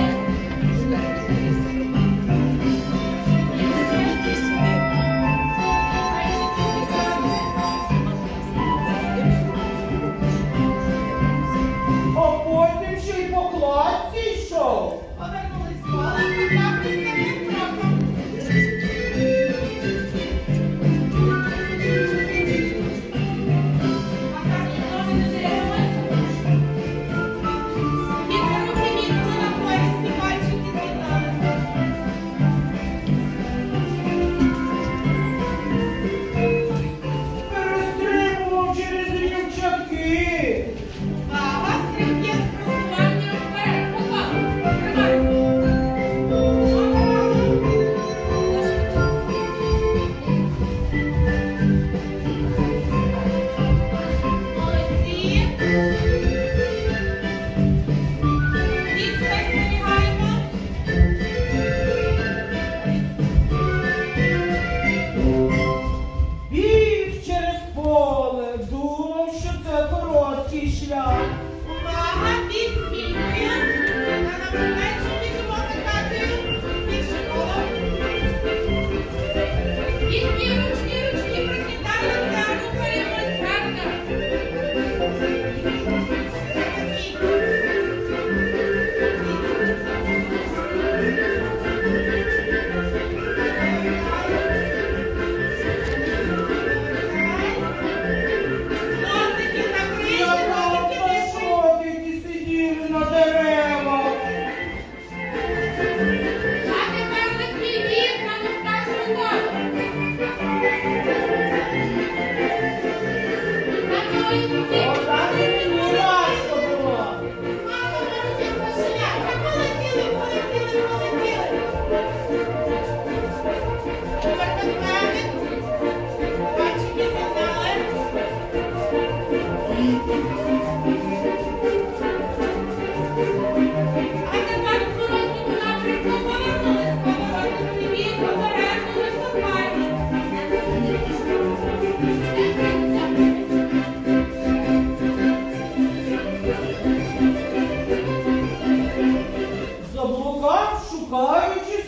Bye.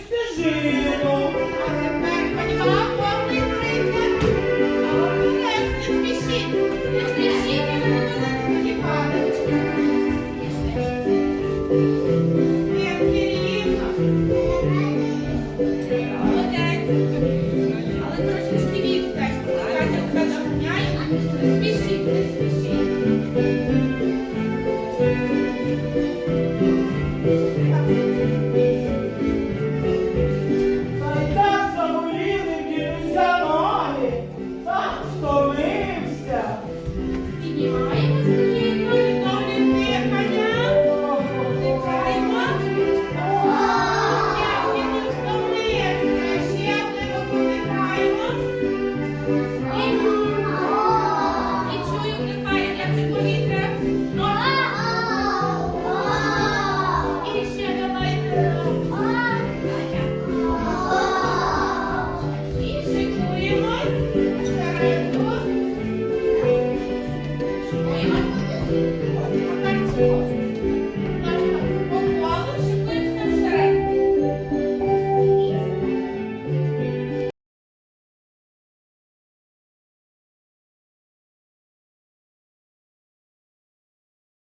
сніжинок. А тепер ходімо повний не спішіть, не спішіть, не падайте. Спинки рівно. Молодець. Але трошечки відстань. Катя, вона не спішіть, не спішіть.